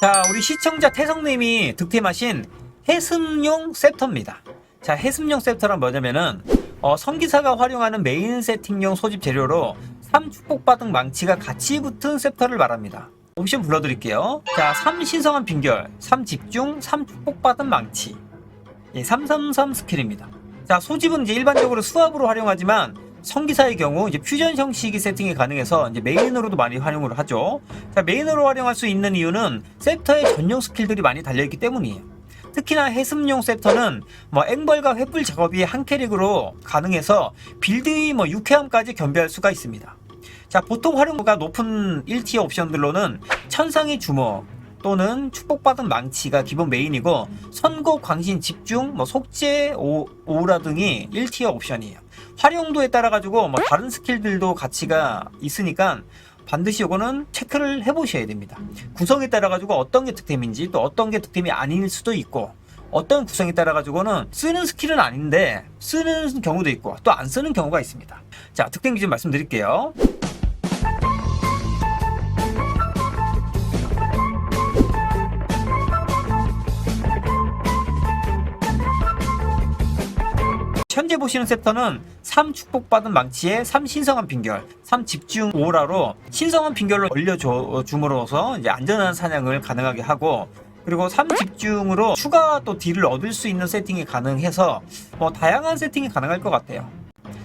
자, 우리 시청자 태성님이 득템하신 해습용 셉터입니다. 자, 해습용 셉터란 뭐냐면은 어, 성기사가 활용하는 메인 세팅용 소집 재료로 3축복받은 망치가 같이 붙은 셉터를 말합니다. 옵션 불러드릴게요. 자, 3 신성한 빈결, 3 집중, 3 축복받은 망치. 예, 333 스킬입니다. 자, 소집은 이제 일반적으로 수압으로 활용하지만 성기사의 경우 이제 퓨전 형식이 세팅이 가능해서 이제 메인으로도 많이 활용을 하죠. 자, 메인으로 활용할 수 있는 이유는 셉터의 전용 스킬들이 많이 달려있기 때문이에요. 특히나 해습용 셉터는 뭐 앵벌과 횃불 작업이 한 캐릭으로 가능해서 빌드의 뭐 유쾌함까지 겸비할 수가 있습니다. 자, 보통 활용도가 높은 1티어 옵션들로는 천상의 주먹 또는 축복받은 망치가 기본 메인이고 선고, 광신, 집중, 뭐 속죄, 오, 오라 등이 1티어 옵션이에요. 활용도에 따라 가지고 뭐 다른 스킬들도 가치가 있으니까 반드시 요거는 체크를 해보셔야 됩니다. 구성에 따라 가지고 어떤 게 득템인지 또 어떤 게 득템이 아닐 수도 있고 어떤 구성에 따라 가지고는 쓰는 스킬은 아닌데 쓰는 경우도 있고 또 안 쓰는 경우가 있습니다. 자 득템 기준 말씀드릴게요. 현재 보시는 셉터는 3 축복받은 망치에 3 신성한 빈결, 3 집중 오라로 신성한 빈결로 올려줌으로써 이제 안전한 사냥을 가능하게 하고 그리고 3 집중으로 추가 또 딜을 얻을 수 있는 세팅이 가능해서 뭐 다양한 세팅이 가능할 것 같아요.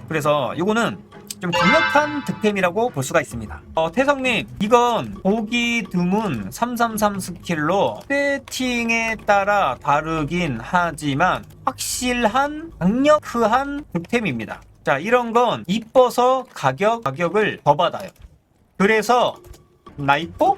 그래서 이거는 좀 강력한 득템이라고 볼 수가 있습니다. 어, 태성님, 이건 보기 드문 333 스킬로 세팅에 따라 다르긴 하지만 확실한 강력한 득템입니다. 자, 이런 건 이뻐서 가격, 가격을 더 받아요. 그래서 나 이뻐?